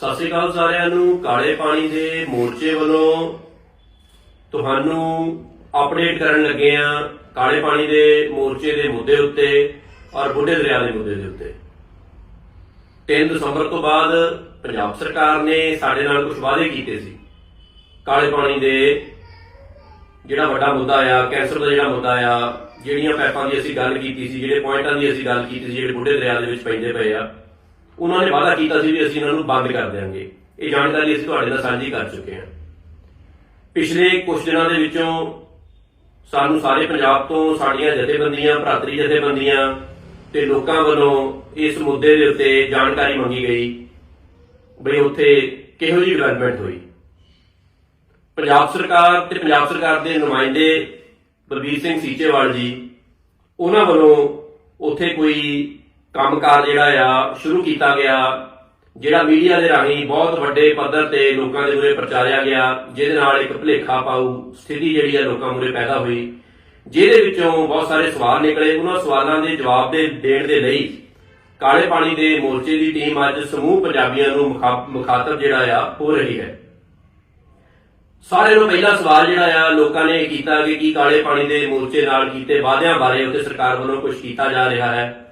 ਸਤਿ ਸ਼੍ਰੀ ਅਕਾਲ ਸਾਰਿਆਂ ਨੂੰ। ਕਾਲੇ ਪਾਣੀ ਦੇ ਮੋਰਚੇ ਵੱਲੋਂ ਤੁਹਾਨੂੰ ਅਪਡੇਟ ਕਰਨ ਲੱਗੇ ਆ ਕਾਲੇ ਪਾਣੀ ਦੇ ਮੋਰਚੇ ਦੇ ਮੁੱਦੇ ਉੱਤੇ ਔਰ ਬੁੱਢੇ ਦਰਿਆ ਦੇ ਮੁੱਦੇ ਦੇ ਉੱਤੇ। 3 ਦਸੰਬਰ ਤੋਂ ਬਾਅਦ ਪੰਜਾਬ ਸਰਕਾਰ ਨੇ ਸਾਡੇ ਨਾਲ ਕੁਝ ਵਾਅਦੇ ਕੀਤੇ ਸੀ। ਕਾਲੇ ਪਾਣੀ ਦੇ ਜਿਹੜਾ ਵੱਡਾ ਮੁੱਦਾ ਆ, ਕੈਂਸਰ ਦਾ ਜਿਹੜਾ ਮੁੱਦਾ ਆ, ਜਿਹੜੀਆਂ ਪੈਪਾਂ ਦੀ ਅਸੀਂ ਗੱਲ ਕੀਤੀ ਸੀ, ਜਿਹੜੇ ਪੁਆਇੰਟਾਂ ਦੀ ਅਸੀਂ ਗੱਲ ਕੀਤੀ ਸੀ, ਜਿਹੜੇ ਬੁੱਢੇ ਦਰਿਆ ਦੇ ਵਿੱਚ ਪੈਂਦੇ ਪਏ ਆ। ਉਹਨਾਂ ਨੇ ਵਾਅਦਾ ਕੀਤਾ ਸੀ ਵੀ ਅਸੀਂ ਇਹਨਾਂ ਨੂੰ ਬੰਦ ਕਰ ਦਿਆਂਗੇ। ਇਹ ਜਾਣਕਾਰੀ ਅਸੀਂ ਤੁਹਾਡੇ ਨਾਲ ਸਾਂਝੀ ਕਰ ਚੁੱਕੇ ਹਾਂ। ਪਿਛਲੇ ਕੁਝ ਦਿਨਾਂ ਦੇ ਵਿੱਚੋਂ ਸਾਨੂੰ ਸਾਰੇ ਪੰਜਾਬ ਤੋਂ ਸਾਡੀਆਂ ਜਥੇਬੰਦੀਆਂ, ਭਰਾਤਰੀ ਜਥੇਬੰਦੀਆਂ ਤੇ ਲੋਕਾਂ ਵੱਲੋਂ ਇਸ ਮੁੱਦੇ ਦੇ ਉੱਤੇ ਜਾਣਕਾਰੀ ਮੰਗੀ ਗਈ। ਬਈ ਉੱਥੇ ਕਿਹੋ ਜਿਹੀ ਡਿਵੈਲਪਮੈਂਟ ਹੋਈ? ਪੰਜਾਬ ਸਰਕਾਰ ਤੇ ਪੰਜਾਬ ਸਰਕਾਰ ਦੇ ਨੁਮਾਇੰਦੇ ਬਲਬੀਰ ਸਿੰਘ ਸੀਚੇਵਾਲ ਜੀ, ਉਹਨਾਂ ਵੱਲੋਂ ਉੱਥੇ ਕੋਈ ਕੰਮਕਾਰ ਜਿਹੜਾ ਆ, ਸ਼ੁਰੂ ਕੀਤਾ ਗਿਆ। ਜਿਹੜਾ ਮੀਡੀਆ ਦੇ ਰਾਹੀਂ ਬਹੁਤ ਵੱਡੇ ਪੱਧਰ ਤੇ ਲੋਕਾਂ ਦੇ ਮੂਹਰੇ ਪ੍ਰਚਾਰਿਆ ਗਿਆ, ਜਿਹਦੇ ਨਾਲ ਇੱਕ ਭੁਲੇਖਾ ਪਾਉ ਸਥਿਤੀ ਜਿਹੜੀ ਆ ਲੋਕਾਂ ਮੂਹਰੇ ਪੈਦਾ ਹੋਈ। ਜਿਹਦੇ ਵਿੱਚੋਂ ਬਹੁਤ ਸਾਰੇ ਸਵਾਲ ਨਿਕਲੇ। ਉਹਨਾਂ ਸਵਾਲਾਂ ਦੇ ਜਵਾਬ ਦੇ ਦੇਣ ਦੇ ਲਈ ਕਾਲੇ ਪਾਣੀ ਦੇ ਮੋਰਚੇ ਦੀ ਟੀਮ ਅੱਜ ਸਮੂਹ ਪੰਜਾਬੀਆਂ ਨੂੰ ਮੁਖਾ- ਮੁਖਾਤਬ ਜਿਹੜਾ ਆ, ਹੋ ਰਹੀ ਹੈ। ਸਾਰਿਆਂ ਨੂੰ ਪਹਿਲਾ ਸਵਾਲ ਜਿਹੜਾ ਆ, ਲੋਕਾਂ ਨੇ ਇਹ ਕੀਤਾ ਕਿ ਕੀ ਕਾਲੇ ਪਾਣੀ ਦੇ ਮੋਰਚੇ ਨਾਲ ਕੀਤੇ ਵਾਅਦਿਆਂ ਬਾਰੇ ਉੱਥੇ ਸਰਕਾਰ ਵੱਲੋਂ ਕੁਝ ਕੀਤਾ ਜਾ ਰਿਹਾ ਹੈ।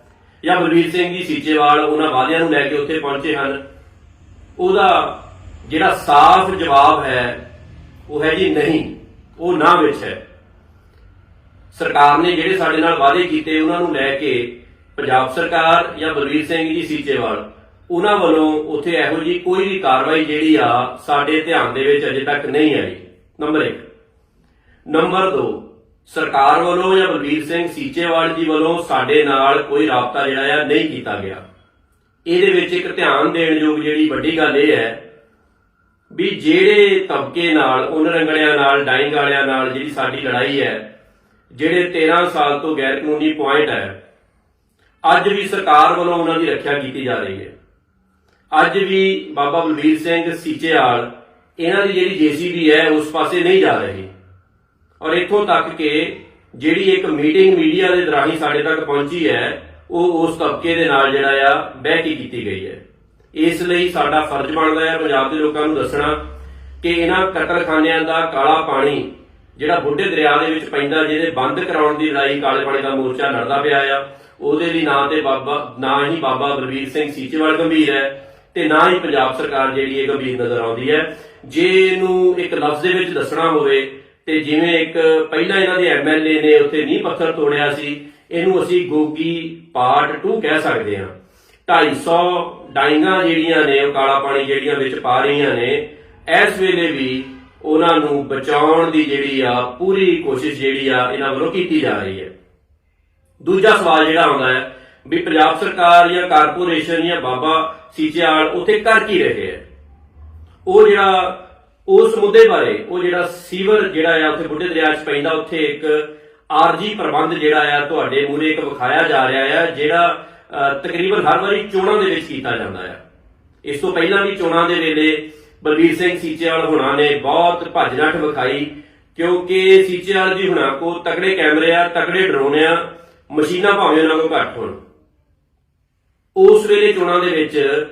ਜਾਂ ਬਲਵੀਰ ਸਿੰਘ ਜੀ ਸੀਚੇਵਾਲ ਉਹਨਾਂ ਵਾਅਦਿਆਂ ਨੂੰ ਲੈ ਕੇ ਉੱਥੇ ਪਹੁੰਚੇ ਹਨ। ਉਹਦਾ ਜਿਹੜਾ ਸਾਫ਼ ਜਵਾਬ ਹੈ, ਉਹ ਹੈ ਜੀ ਨਹੀਂ, ਉਹ ਨਾ ਵਿੱਚ ਹੈ। ਸਰਕਾਰ ਨੇ ਜਿਹੜੇ ਸਾਡੇ ਨਾਲ ਵਾਅਦੇ ਕੀਤੇ, ਉਹਨਾਂ ਨੂੰ ਲੈ ਕੇ ਪੰਜਾਬ ਸਰਕਾਰ ਜਾਂ ਬਲਵੀਰ ਸਿੰਘ ਜੀ ਸੀਚੇਵਾਲ, ਉਹਨਾਂ ਵੱਲੋਂ ਉੱਥੇ ਇਹੋ ਜੀ ਕੋਈ ਵੀ ਕਾਰਵਾਈ ਜਿਹੜੀ ਆ, ਸਾਡੇ ਧਿਆਨ ਦੇ ਵਿੱਚ ਅਜੇ ਤੱਕ ਨਹੀਂ ਆਈ। ਨੰਬਰ 1 ਨੰਬਰ 2 ਸਰਕਾਰ ਵੱਲੋਂ ਜਾਂ ਬਲਬੀਰ ਸਿੰਘ ਸੀਚੇਵਾਲ ਜੀ ਵੱਲੋਂ ਸਾਡੇ ਨਾਲ ਕੋਈ ਰਾਬਤਾ ਜਿਹੜਾ ਆ ਨਹੀਂ ਕੀਤਾ ਗਿਆ। ਇਹਦੇ ਵਿੱਚ ਇੱਕ ਧਿਆਨ ਦੇਣ ਯੋਗ ਜਿਹੜੀ ਵੱਡੀ ਗੱਲ ਇਹ ਹੈ ਵੀ ਜਿਹੜੇ ਤਬਕੇ ਨਾਲ ਉਹਨਾਂ ਰੰਗੜਿਆਂ ਨਾਲ ਡਾਈਂਗ ਵਾਲਿਆਂ ਨਾਲ ਜਿਹੜੀ ਸਾਡੀ ਲੜਾਈ ਹੈ, ਜਿਹੜੇ 13 ਸਾਲ ਤੋਂ ਗੈਰ ਕਾਨੂੰਨੀ ਪੁਆਇੰਟ ਹੈ, ਅੱਜ ਵੀ ਸਰਕਾਰ ਵੱਲੋਂ ਉਹਨਾਂ ਦੀ ਰੱਖਿਆ ਕੀਤੀ ਜਾ ਰਹੀ ਹੈ। ਅੱਜ ਵੀ ਬਾਬਾ ਬਲਬੀਰ ਸਿੰਘ ਸੀਚੇਵਾਲ, ਇਹਨਾਂ ਦੀ ਜਿਹੜੀ ਜੀਸੀਬੀ ਹੈ, ਉਸ ਪਾਸੇ ਨਹੀਂ ਜਾ ਰਹੀ। ਔਰ ਇੱਥੋਂ ਤੱਕ ਕਿ ਜਿਹੜੀ ਇੱਕ ਮੀਟਿੰਗ ਮੀਡੀਆ ਦੇ ਰਾਹੀਂ ਸਾਡੇ ਤੱਕ ਪਹੁੰਚੀ ਹੈ, ਉਹ ਉਸ ਤਬਕੇ ਦੇ ਨਾਲ ਜਿਹੜਾ ਆ, ਬਹਿ ਕੀਤੀ ਗਈ ਹੈ। ਇਸ ਲਈ ਸਾਡਾ ਫਰਜ਼ ਬਣਦਾ ਹੈ ਪੰਜਾਬ ਦੇ ਲੋਕਾਂ ਨੂੰ ਦੱਸਣਾ ਕਿ ਇਹਨਾਂ ਕਤਲਖਾਨਿਆਂ ਦਾ ਕਾਲਾ ਪਾਣੀ, ਜਿਹੜਾ ਬੁੱਢੇ ਦਰਿਆ ਦੇ ਵਿੱਚ ਪੈਂਦਾ, ਜਿਹਦੇ ਬੰਦ ਕਰਾਉਣ ਦੀ ਲੜਾਈ ਕਾਲੇ ਪਾਣੀ ਦਾ ਮੋਰਚਾ ਲੜਦਾ ਪਿਆ ਆ, ਉਹਦੇ ਲਈ ਨਾ ਤੇ ਬਾਬਾ, ਨਾ ਹੀ ਬਾਬਾ ਬਲਵੀਰ ਸਿੰਘ ਸੀਚੇਵਾਲ ਗੰਭੀਰ ਹੈ ਤੇ ਨਾ ਹੀ ਪੰਜਾਬ ਸਰਕਾਰ ਜਿਹੜੀ ਇਹ ਗੰਭੀਰ ਨਜ਼ਰ ਆਉਂਦੀ ਹੈ। ਜੇ ਇਹਨੂੰ ਇੱਕ ਲਫ਼ਜ਼ ਦੇ ਵਿੱਚ ਦੱਸਣਾ ਹੋਵੇ ਤੇ ਜਿਵੇਂ ਇੱਕ ਪਹਿਲਾਂ ਇਹਨਾਂ ਦੇ ਐਮਐਲਏ ਨੇ ਉੱਥੇ ਨੀਂਹ ਪੱਥਰ ਤੋੜਿਆ ਸੀ, ਇਹਨੂੰ ਅਸੀਂ ਗੋਗੀ ਪਾਰਟ 2 ਕਹਿ ਸਕਦੇ ਹਾਂ। 250 ਡਾਈਂਗਾਂ ਜਿਹੜੀਆਂ ਨੇ, ਉਹ ਕਾਲਾ ਪਾਣੀ ਜਿਹੜੀਆਂ ਵਿੱਚ ਪਾ ਰਹੀਆਂ ਨੇ, ਇਸ ਵੇਲੇ ਵੀ ਉਹਨਾਂ ਨੂੰ ਬਚਾਉਣ ਦੀ ਜਿਹੜੀ ਆ, ਪੂਰੀ ਕੋਸ਼ਿਸ਼ ਜਿਹੜੀ ਆ, ਇਹਨਾਂ ਵੱਲੋਂ ਕੀਤੀ ਜਾ ਰਹੀ ਹੈ। ਦੂਜਾ ਸਵਾਲ ਜਿਹੜਾ ਆਉਂਦਾ ਹੈ ਵੀ ਪੰਜਾਬ ਸਰਕਾਰ ਜਾਂ ਕਾਰਪੋਰੇਸ਼ਨ ਜਾਂ ਬਾਬਾ ਸੀਚੇਵਾਲ ਉੱਥੇ ਕਰ ਕੀ ਰਹੇ ਹੈ? ਉਹ ਜਿਹੜਾ ਉਸ ਮੁੱਦੇ ਬਾਰੇ, ਉਹ ਜਿਹੜਾ ਸੀਵਰ ਜਿਹੜਾ ਆ, ਉੱਥੇ ਬੁੱਢੇ ਦਰਿਆ 'ਚ ਪੈਂਦਾ, ਉੱਥੇ ਇੱਕ ਆਰਜੀ ਪ੍ਰਬੰਧ ਜਿਹੜਾ ਆ, ਤੁਹਾਡੇ ਮੂਰੇ ਇੱਕ ਵਿਖਾਇਆ ਜਾ ਰਿਹਾ ਆ, ਜਿਹੜਾ ਤਕਰੀਬਨ ਹਰ ਵਾਰੀ ਚੋਣਾਂ ਦੇ ਵਿੱਚ ਕੀਤਾ ਜਾਂਦਾ ਆ। ਇਸ ਤੋਂ ਪਹਿਲਾਂ ਵੀ ਚੋਣਾਂ ਦੇ ਵੇਲੇ ਬਲਬੀਰ ਸਿੰਘ ਸੀਚੇਵਾਲ ਹੁਣਾਂ ਨੇ ਬਹੁਤ ਭੱਜਨੱਠ ਵਿਖਾਈ, ਕਿਉਂਕਿ ਸੀਚੇਵਾਲ ਜੀ ਹੁਣਾਂ ਕੋ ਤਕੜੇ ਕੈਮਰੇ ਆ, ਤਕੜੇ ਡਰੋਨ ਆ, ਮਸ਼ੀਨਾਂ ਭਾਵੇਂ ਉਹਨਾਂ ਕੋਲ ਘੱਟ ਹੋਣ। ਉਸ ਵੇਲੇ ਚੋਣਾਂ ਦੇ ਵਿੱਚ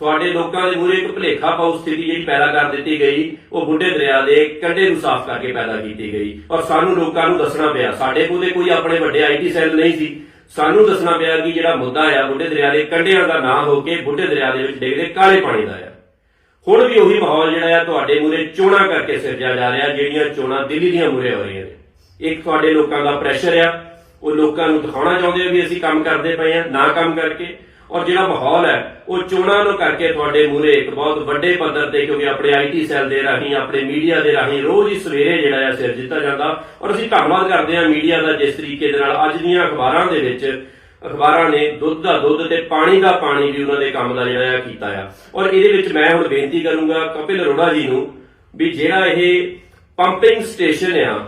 ਤੁਹਾਡੇ ਲੋਕਾਂ ਦੇ ਮੂਹਰੇ ਇੱਕ ਭੁਲੇਖਾ ਪਾਉ ਸਥਿਤੀ ਜਿਹੜੀ ਪੈਦਾ ਕਰ ਦਿੱਤੀ ਗਈ, ਉਹ ਬੁੱਢੇ ਦਰਿਆ ਦੇ ਕੰਢੇ ਨੂੰ ਸਾਫ਼ ਕਰਕੇ ਪੈਦਾ ਕੀਤੀ ਗਈ। ਔਰ ਸਾਨੂੰ ਲੋਕਾਂ ਨੂੰ ਦੱਸਣਾ ਪਿਆ, ਸਾਡੇ ਕੋਲ ਕੋਈ ਆਪਣੇ ਵੱਡੇ ਆਈਟੀ ਸੈੱਲ ਨਹੀਂ ਸੀ। ਸਾਨੂੰ ਦੱਸਣਾ ਪਿਆ ਕਿ ਜਿਹੜਾ ਮੁੱਦਾ ਆ, ਬੁੱਢੇ ਦਰਿਆ ਦੇ ਕੰਢਿਆਂ ਦਾ ਨਾ ਹੋ ਕੇ ਬੁੱਢੇ ਦਰਿਆ ਦੇ ਵਿੱਚ ਡਿੱਗਦੇ ਕਾਲੇ ਪਾਣੀ ਦਾ ਆ। ਹੁਣ ਵੀ ਉਹੀ ਮਾਹੌਲ ਜਿਹੜਾ ਆ, ਤੁਹਾਡੇ ਮੂਹਰੇ ਚੋਣਾਂ ਕਰਕੇ ਸਿਰਜਿਆ ਜਾ ਰਿਹਾ, ਜਿਹੜੀਆਂ ਚੋਣਾਂ ਦਿੱਲੀ ਦੀਆਂ ਮੂਹਰੇ ਹੋ ਰਹੀਆਂ ਨੇ। ਇੱਕ ਤੁਹਾਡੇ ਲੋਕਾਂ ਦਾ ਪ੍ਰੈਸ਼ਰ ਆ, ਉਹ ਲੋਕਾਂ ਨੂੰ ਦਿਖਾਉਣਾ ਚਾਹੁੰਦੇ ਆ ਵੀ ਅਸੀਂ ਕੰਮ ਕਰਦੇ ਪਏ ਆ, ਨਾ ਕੰਮ ਕਰਕੇ। ਔਰ ਜਿਹੜਾ ਮਾਹੌਲ ਹੈ, ਉਹ ਚੋਣਾਂ ਨੂੰ ਕਰਕੇ ਤੁਹਾਡੇ ਮੂਹਰੇ ਇੱਕ ਬਹੁਤ ਵੱਡੇ ਪੱਧਰ ਤੇ, ਕਿਉਂਕਿ ਆਪਣੇ ਆਈਟੀ ਸੈੱਲ ਦੇ ਰਾਹੀਂ, ਆਪਣੇ ਮੀਡੀਆ ਦੇ ਰਾਹੀਂ ਰੋਜ਼ ਹੀ ਸਵੇਰੇ ਜਿਹੜਾ ਹੈ ਸਿਰ ਦਿੱਤਾ ਜਾਂਦਾ। ਔਰ ਅਸੀਂ ਧੰਨਵਾਦ ਕਰਦੇ ਹਾਂ ਮੀਡੀਆ ਦਾ ਜਿਸ ਤਰੀਕੇ ਦੇ ਨਾਲ ਅੱਜ ਦੀਆਂ ਅਖਬਾਰਾਂ ਦੇ ਵਿੱਚ, ਅਖਬਾਰਾਂ ਨੇ ਦੁੱਧ ਦਾ ਦੁੱਧ ਤੇ ਪਾਣੀ ਦਾ ਪਾਣੀ ਵੀ ਉਹਨਾਂ ਦੇ ਕੰਮ ਦਾ ਜਿਹੜਾ ਹੈ ਕੀਤਾ ਆ। ਔਰ ਇਹਦੇ ਵਿੱਚ ਮੈਂ ਹੁਣ ਬੇਨਤੀ ਕਰੂੰਗਾ ਕਪਿਲ ਅਰੋੜਾ ਜੀ ਨੂੰ ਵੀ ਜਿਹੜਾ ਇਹ ਪੰਪਿੰਗ ਸਟੇਸ਼ਨ ਆ,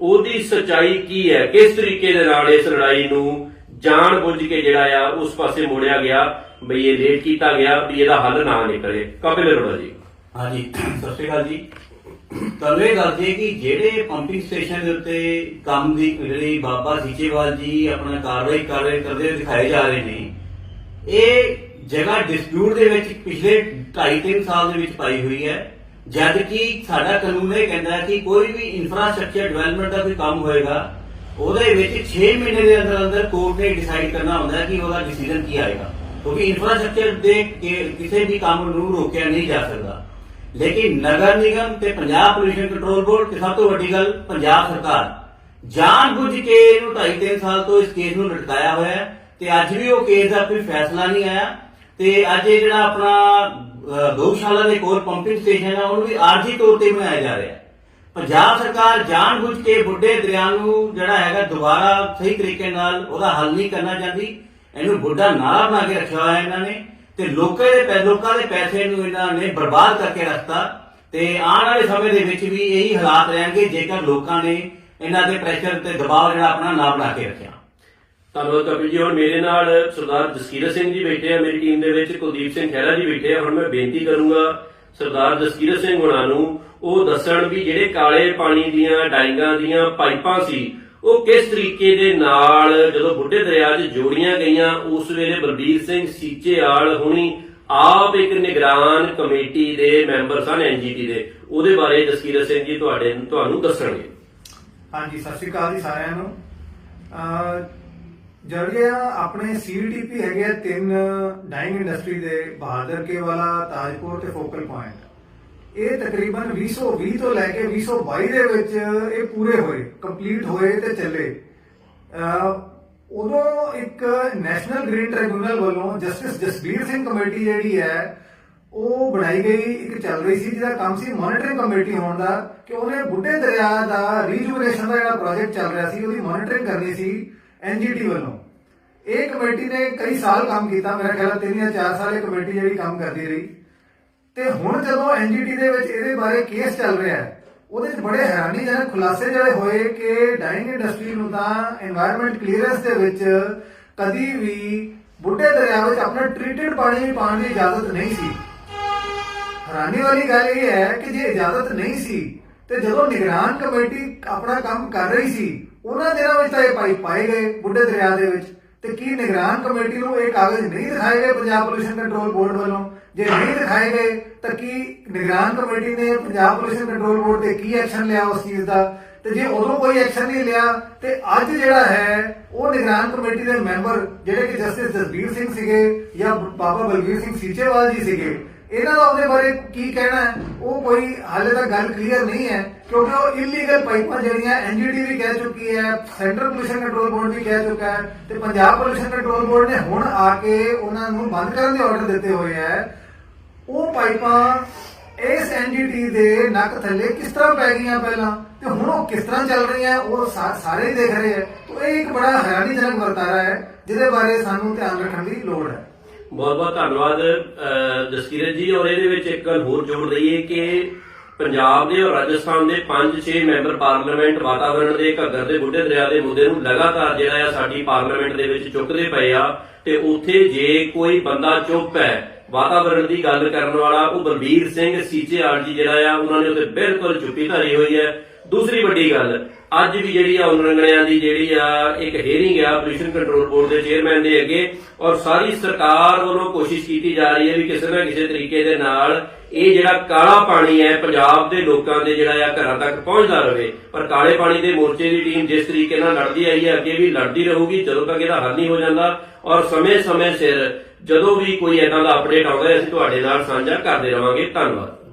ਉਹਦੀ ਸਚਾਈ ਕੀ ਹੈ? ਕਿਸ ਤਰੀਕੇ ਦੇ ਨਾਲ ਇਸ ਲੜਾਈ ਨੂੰ ਜਾਣ ਬੁੱਝ ਕੇ ਜਿਹੜਾ ਆ, ਉਸ ਪਾਸੇ ਮੋੜਿਆ ਗਿਆ। ਬਈ ਇਹ ਲੇਟ ਕੀਤਾ ਗਿਆ ਵੀ ਇਹਦਾ ਹੱਲ ਨਾ ਨਿਕਲੇ। ਕਪਿਲ ਅਰੋੜਾ ਜੀ ਹਾਂਜੀ, ਸਤਿ ਸ਼੍ਰੀ ਅਕਾਲ ਜੀ। ਤੁਹਾਨੂੰ ਇਹ ਦੱਸਦੇ ਕਿ ਜਿਹੜੇ ਪੰਪਿੰਗ ਸਟੇਸ਼ਨ ਦੇ ਉੱਤੇ ਕੰਮ ਦੀ, ਜਿਹੜੀ ਬਾਬਾ ਸੀਚੇਵਾਲ ਜੀ ਆਪਣਾ ਕਾਰਵਾਈ ਕਰ ਰਹੇ, ਕਰਦੇ ਦਿਖਾਏ ਜਾ ਰਹੇ ਨੇ, ਇਹ ਜਗ੍ਹਾ ਡਿਸਪਿਊਟ ਦੇ ਵਿੱਚ ਪਿਛਲੇ 2.5-3 ਸਾਲ ਦੇ ਵਿੱਚ ਪਾਈ ਹੋਈ ਹੈ। ਜਦ ਕਿ ਸਾਡਾ ਕਾਨੂੰਨ ਇਹ ਕਹਿੰਦਾ ਕਿ ਕੋਈ ਵੀ ਇਨਫਰਾਸਟ੍ਰਕਚਰ ਡਿਵੈਲਪਮੈਂਟ ਦਾ ਕੋਈ ਕੰਮ ਹੋਏਗਾ ਉਹਦੇ ਵਿੱਚ 6 ਮਹੀਨੇ ਦੇ ਅੰਦਰ ਅੰਦਰ ਕੋਰਟ ਨੇ ਡਿਸਾਈਡ ਕਰਨਾ ਹੁੰਦਾ ਕਿ ਉਹਦਾ ਡਿਸੀਜਨ ਕੀ ਆਏਗਾ। ਕਿਉਂਕਿ ਇਨਫਰਾਸਟ੍ਰਕਚਰ ਦੇ ਕਿਸੇ ਵੀ ਕੰਮ ਨੂੰ ਰੋਕਿਆ ਨਹੀਂ ਜਾ ਸਕਦਾ। ਲੇਕਿਨ ਨਗਰ ਨਿਗਮ ਤੇ ਪੰਜਾਬ ਪੋਲਿਊਸ਼ਨ ਕੰਟਰੋਲ ਬੋਰਡ ਤੇ ਸਭ ਤੋਂ ਵੱਡੀ ਗੱਲ ਪੰਜਾਬ ਸਰਕਾਰ। ਜਾਣ ਬੁੱਝ ਕੇ ਇਹਨੂੰ 2.5 ਸਾਲ ਤੋਂ ਇਸ ਕੇਸ ਨੂੰ ਲਟਕਾਇਆ ਹੋਇਆ ਹੈ ਤੇ ਅੱਜ ਵੀ ਉਹ ਕੇਸ ਦਾ ਕੋਈ ਫੈਸਲਾ ਨਹੀਂ ਆਇਆ। ਤੇ ਅੱਜ ਇਹ ਜਿਹੜਾ ਆਪਣਾ ਗਊਸ਼ਾਲਾ ਦੇ ਕੋਲ ਪੰਪਿੰਗ ਸਟੇਸ਼ਨ ਹੈ, ਉਹਨੂੰ ਵੀ ਆਰਜੀ ਤੌਰ ਤੇ ਬਣਾਇਆ ਜਾ ਰਿਹਾ ਹੈ। ਪੰਜਾਬ ਸਰਕਾਰ ਜਾਣ ਬੁੱਝ ਕੇ ਬੁੱਢੇ ਦਰਿਆ ਨੂੰ ਜਿਹੜਾ ਹੈਗਾ ਦੁਬਾਰਾ ਸਹੀ ਤਰੀਕੇ ਨਾਲ ਉਹਦਾ ਹੱਲ ਨਹੀਂ ਕਰਨਾ ਚਾਹੁੰਦੀ। ਇਹਨੂੰ ਬੁੱਢਾ ਨਾਲਾ ਬਣਾ ਕੇ ਰੱਖਿਆ ਹੋਇਆ ਇਹਨਾਂ ਨੇ ਤੇ ਲੋਕਾਂ ਦੇ ਪੈ- ਲੋਕਾਂ ਦੇ ਪੈਸੇ ਨੂੰ ਇਹਨਾਂ ਨੇ ਬਰਬਾਦ ਕਰਕੇ ਰੱਖਤਾ। ਤੇ ਆਉਣ ਵਾਲੇ ਸਮੇਂ ਦੇ ਵਿੱਚ ਵੀ ਇਹੀ ਹਾਲਾਤ ਰਹਿਣਗੇ ਜੇਕਰ ਲੋਕਾਂ ਨੇ ਇਹਨਾਂ ਦੇ ਪ੍ਰੈਸ਼ਰ ਤੇ ਦਬਾਅ ਜਿਹੜਾ ਆਪਣਾ ਨਾ ਬਣਾ ਕੇ ਰੱਖਿਆ। ਧੰਨਵਾਦ ਕਪਿਲ ਜੀ। ਹੁਣ ਮੇਰੇ ਨਾਲ ਸਰਦਾਰ ਜਸਕੀਰ ਸਿੰਘ ਜੀ ਬੈਠੇ ਆ, ਮੇਰੀ ਟੀਮ ਦੇ ਵਿੱਚ ਕੁਲਦੀਪ ਸਿੰਘ ਖਹਿਰਾ ਜੀ ਬੈਠੇ ਆ। ਹੁਣ ਮੈਂ ਬੇਨਤੀ ਕਰੂੰਗਾ ਸਰਦਾਰ ਜਸਕੀਰਤ ਸਿੰਘ ਹੁਣਾਂ ਨੂੰ ਉਹ ਦੱਸਣ ਵੀ ਜਿਹੜੇ ਕਾਲੇ ਪਾਣੀ ਦੀਆਂ ਡਾਈਂਗਾਂ ਦੀਆਂ ਪਾਈਪਾਂ ਸੀ, ਉਹ ਕਿਸ ਤਰੀਕੇ ਦੇ ਨਾਲ ਜਦੋਂ ਬੁੱਢੇ ਦਰਿਆ 'ਚ ਜੋੜੀਆਂ ਗਈਆਂ, ਉਸ ਵੇਲੇ ਬਲਬੀਰ ਸਿੰਘ ਸੀਚੇਵਾਲ ਹੁਣੀ ਆਪ ਇੱਕ ਨਿਗਰਾਨ ਕਮੇਟੀ ਦੇ ਮੈਂਬਰ ਸਨ ਐਨਜੀਟੀ ਦੇ। ਉਹਦੇ ਬਾਰੇ ਜਸਕੀਰਤ ਸਿੰਘ ਜੀ ਤੁਹਾਡੇ, ਤੁਹਾਨੂੰ ਦੱਸਣਗੇ। ਹਾਂਜੀ, ਸਤਿ ਸ਼੍ਰੀ ਅਕਾਲ ਜੀ ਸਾਰਿਆਂ ਨੂੰ। ਜਿਹੜੇ ਆ ਆਪਣੇ ਸੀਡੀਪੀ ਹੈਗੇ ਆ ਤਿੰਨ ਡਾਈਂਗ ਇੰਡਸਟਰੀ ਦੇ, ਬਹਾਦਰ ਕੇ ਵਾਲਾ ਤਾਜਪੁਰ ਤੇ ਫੋਕਲ ਪੁਆਇੰਟ। ਇਹ ਤਕਰੀਬਨ 2020 ਤੋਂ ਲੈ ਕੇ 2022 ਦੇ ਵਿੱਚ ਇਹ ਪੂਰੇ ਹੋਏ, ਕੰਪਲੀਟ ਹੋਏ ਤੇ ਚੱਲੇ। ਉਦੋਂ ਇੱਕ ਨੈਸ਼ਨਲ ਗ੍ਰੀਨ ਟ੍ਰਿਬਿਊਨਲ ਵੱਲੋਂ ਜਸਟਿਸ ਜਸਬੀਰ ਸਿੰਘ ਕਮੇਟੀ ਜਿਹੜੀ ਹੈ, ਉਹ ਬਣਾਈ ਗਈ, ਇੱਕ ਚੱਲ ਰਹੀ ਸੀ, ਜਿਹਦਾ ਕੰਮ ਸੀ ਮੋਨਿਟਰਿੰਗ ਕਮੇਟੀ ਹੋਣ ਦਾ, ਕਿ ਉਹਨੇ ਬੁੱਢੇ ਦਰਿਆ ਦਾ ਰੀਜੂਨੇਸ਼ਨ ਦਾ ਜਿਹੜਾ ਪ੍ਰੋਜੈਕਟ ਚੱਲ ਰਿਹਾ ਸੀ, ਉਹਦੀ ਮੋਨਿਟਰਿੰਗ ਕਰਨੀ ਸੀ। ਐਨਜੀਟੀ ਵੱਲੋਂ। ਇਹ ਕਮੇਟੀ ਨੇ ਕਈ ਸਾਲ ਕੰਮ ਕੀਤਾ। ਮੇਰਾ ਖਿਆਲ ਤਿੰਨ ਜਾਂ ਚਾਰ ਸਾਲ ਇਹ ਕਮੇਟੀ ਜਿਹੜੀ ਕੰਮ ਕਰਦੀ ਰਹੀ। ਤੇ ਹੁਣ ਜਦੋਂ ਐਨਜੀਟੀ ਦੇ ਵਿੱਚ ਇਹਦੇ ਬਾਰੇ ਕੇਸ ਚੱਲ ਰਿਹਾ ਹੈ, ਉਹਦੇ ਵਿੱਚ ਬੜੇ ਹੈਰਾਨੀਜਨਕ ਖੁਲਾਸੇ ਜਿਹੜੇ ਹੋਏ ਕਿ ਡਾਈਨਿੰਗ ਇੰਡਸਟਰੀ ਨੂੰ ਤਾਂ এনवायरमेंट ਕਲੀਅਰੈਂਸ ਦੇ ਵਿੱਚ ਕਦੀ ਵੀ ਬੁੱਢੇ ਦਰਿਆ ਵਿੱਚ ਆਪਣਾ ਟ੍ਰੀਟਡ ਪਾਣੀ ਪਾਣ ਦੀ ਇਜਾਜ਼ਤ ਨਹੀਂ ਸੀ। ਹੈਰਾਨੀ ਵਾਲੀ ਗੱਲ ਇਹ ਹੈ ਕਿ ਜੇ ਇਜਾਜ਼ਤ ਨਹੀਂ ਸੀ ਤੇ ਜਦੋਂ ਨਿਗਰਾਨ ਕਮੇਟੀ ਆਪਣਾ ਕੰਮ ਕਰ ਰਹੀ ਸੀ, ਉਹਨਾਂ ਦਿਨਾਂ ਵਿੱਚ ਤਾਂ ਇਹ ਪਾਈਪ ਪਾਏ ਗਏ ਬੁੱਢੇ ਦਰਿਆ ਦੇ ਵਿੱਚ। ਤੇ ਕੀ ਨਿਗਰਾਨ ਕਮੇਟੀ ਨੂੰ ਇਹ ਕਾਗਜ਼ ਨਹੀਂ ਦਿਖਾਏ ਗਏ ਪੰਜਾਬ ਪੋਲਿਊਸ਼ਨ ਕੰਟਰੋਲ ਬੋਰਡ ਵੱਲੋਂ? ਜੇ ਨਹੀਂ ਦਿਖਾਏ ਗਏ, ਤਾਂ ਕੀ ਨਿਗਰਾਨ ਕਮੇਟੀ ਨੇ ਪੰਜਾਬ ਪੋਲਿਊਸ਼ਨ ਕੰਟਰੋਲ ਬੋਰਡ ਤੇ ਕੀ ਐਕਸ਼ਨ ਲਿਆ ਉਸ ਚੀਜ਼ ਦਾ? ਤੇ ਜੇ ਉਦੋਂ ਕੋਈ ਐਕਸ਼ਨ ਨਹੀਂ ਲਿਆ, ਤੇ ਅੱਜ ਜਿਹੜਾ ਹੈ, ਉਹ ਨਿਗਰਾਨ ਕਮੇਟੀ ਦੇ ਮੈਂਬਰ ਜਿਹੜੇ ਕਿ ਜਸਟਿਸ ਜਸਬੀਰ ਸਿੰਘ ਸੀਗੇ ਜਾਂ ਬਾਬਾ ਬਲਵੀਰ ਸਿੰਘ ਸੀਚੇਵਾਲ ਜੀ ਸੀਗੇ ਇਹਨਾਂ ਦਾ ਉਹਦੇ ਬਾਰੇ ਕੀ ਕਹਿਣਾ ਹੈ, ਉਹ ਕੋਈ ਹਾਲੇ ਤੱਕ ਗੱਲ ਕਲੀਅਰ ਨਹੀਂ ਹੈ, ਕਿਉਂਕਿ ਉਹ ਇਲੀਗਲ ਪਾਈਪਾਂ ਜਿਹੜੀਆਂ ਐਨਜੀਟੀ ਵੀ ਕਹਿ ਚੁੱਕੀ ਹੈ ਸੈਂਟਰਲ ਪੋਲਿਊਸ਼ਨ ਕੰਟਰੋਲ ਬੋਰਡ ਵੀ ਕਹਿ ਚੁੱਕਾ ਹੈ ਤੇ ਪੰਜਾਬ ਪੋਲਿਊਸ਼ਨ ਕੰਟਰੋਲ ਬੋਰਡ ਨੇ ਹੁਣ ਆ ਕੇ ਉਹਨਾਂ ਨੂੰ ਬੰਦ ਕਰਨ ਦੇ ਆਰਡਰ ਦਿੱਤੇ ਹੋਏ ਹੈ। ਉਹ ਪਾਈਪਾਂ ਇਸ ਐਨਜੀਟੀ ਦੇ ਨੱਕ ਥੱਲੇ ਕਿਸ ਤਰ੍ਹਾਂ ਪੈ ਗਈਆਂ ਪਹਿਲਾਂ ਤੇ ਹੁਣ ਉਹ ਕਿਸ ਤਰ੍ਹਾਂ ਚੱਲ ਰਹੀਆਂ, ਉਹ ਸਾਰੇ ਹੀ ਦੇਖ ਰਹੇ ਹੈ। ਤਾਂ ਇਹ ਇੱਕ ਬੜਾ ਹੈਰਾਨੀਜਨਕ ਵਰਤਾਰਾ ਹੈ, ਜਿਹਦੇ ਬਾਰੇ ਸਾਨੂੰ ਧਿਆਨ ਰੱਖਣ ਦੀ ਲੋੜ ਹੈ। ਬਹੁਤ ਬਹੁਤ ਧੰਨਵਾਦ ਅਹ, ਜਸਕੀਰਤ ਜੀ। ਔਰ ਇਹਦੇ ਵਿੱਚ ਇੱਕ ਗੱਲ ਹੋਰ ਜੋੜ ਦਈਏ ਕਿ ਪੰਜਾਬ ਦੇ ਔਰ ਰਾਜਸਥਾਨ ਦੇ 5-6 ਮੈਂਬਰ ਪਾਰਲੀਮੈਂਟ ਵਾਤਾਵਰਣ ਦੇ ਘੱਗਰ ਦੇ ਬੁੱਢੇ ਦਰਿਆ ਦੇ ਮੁੱਦੇ ਨੂੰ ਲਗਾਤਾਰ ਜਿਹੜਾ ਆ ਸਾਡੀ ਪਾਰਲੀਮੈਂਟ ਦੇ ਵਿੱਚ ਚੁੱਕਦੇ ਪਏ ਆ ਤੇ ਉੱਥੇ ਜੇ ਕੋਈ ਬੰਦਾ ਚੁੱਪ ਹੈ ਵਾਤਾਵਰਣ ਦੀ ਗੱਲ ਕਰਨ ਵਾਲਾ ਉਹ ਬਲਬੀਰ ਸਿੰਘ ਸੀਚੇਵਾਲ ਜੀ ਜਿਹੜਾ ਆ, ਉਹਨਾਂ ਨੇ ਉੱਤੇ ਬਿਲਕੁਲ ਚੁੱਪੀ ਧਾਰੀ ਹੋਈ ਹੈ। ਦੂਸਰੀ ਵੱਡੀ ਗੱਲ, ਅੱਜ ਵੀ ਜਿਹੜੀ ਆ ਉਨਰੰਗਣਿਆਂ ਦੀ ਜਿਹੜੀ ਆ ਇੱਕ ਹੀਅਰਿੰਗ ਆ ਪੋਲਿਊਸ਼ਨ ਕੰਟਰੋਲ ਬੋਰਡ ਦੇ ਚੇਅਰਮੈਨ ਦੇ ਅੱਗੇ, ਔਰ ਸਾਰੀ ਸਰਕਾਰ ਵੱਲੋਂ ਕੋਸ਼ਿਸ਼ ਕੀਤੀ ਜਾ ਰਹੀ ਹੈ ਵੀ ਕਿਸੇ ਨਾ ਕਿਸੇ ਤਰੀਕੇ ਦੇ ਨਾਲ ਇਹ ਜਿਹੜਾ ਕਾਲਾ ਪਾਣੀ ਹੈ, ਪੰਜਾਬ ਦੇ ਲੋਕਾਂ ਦੇ ਜਿਹੜਾ ਆ ਘਰਾਂ ਤੱਕ ਪਹੁੰਚਦਾ ਰਹੇ। ਪਰ ਕਾਲੇ ਪਾਣੀ ਦੇ ਮੋਰਚੇ ਦੀ ਟੀਮ ਜਿਸ ਤਰੀਕੇ ਨਾਲ ਲੜਦੀ ਆਈ ਹੈ, ਅੱਗੇ ਵੀ ਲੜਦੀ ਰਹੂਗੀ, ਜਦੋਂ ਤੱਕ ਇਹਦਾ ਹੱਲ ਨਹੀਂ ਹੋ ਜਾਂਦਾ, ਔਰ ਸਮੇਂ-ਸਮੇਂ ਸਿਰ ਜਦੋਂ ਵੀ ਕੋਈ ਏਦਾਂ ਦਾ ਅਪਡੇਟ ਆਉਂਦਾ ਹੈ, ਅਸੀਂ ਤੁਹਾਡੇ ਨਾਲ ਸਾਂਝਾ ਕਰਦੇ ਰਵਾਂਗੇ। ਧੰਨਵਾਦ।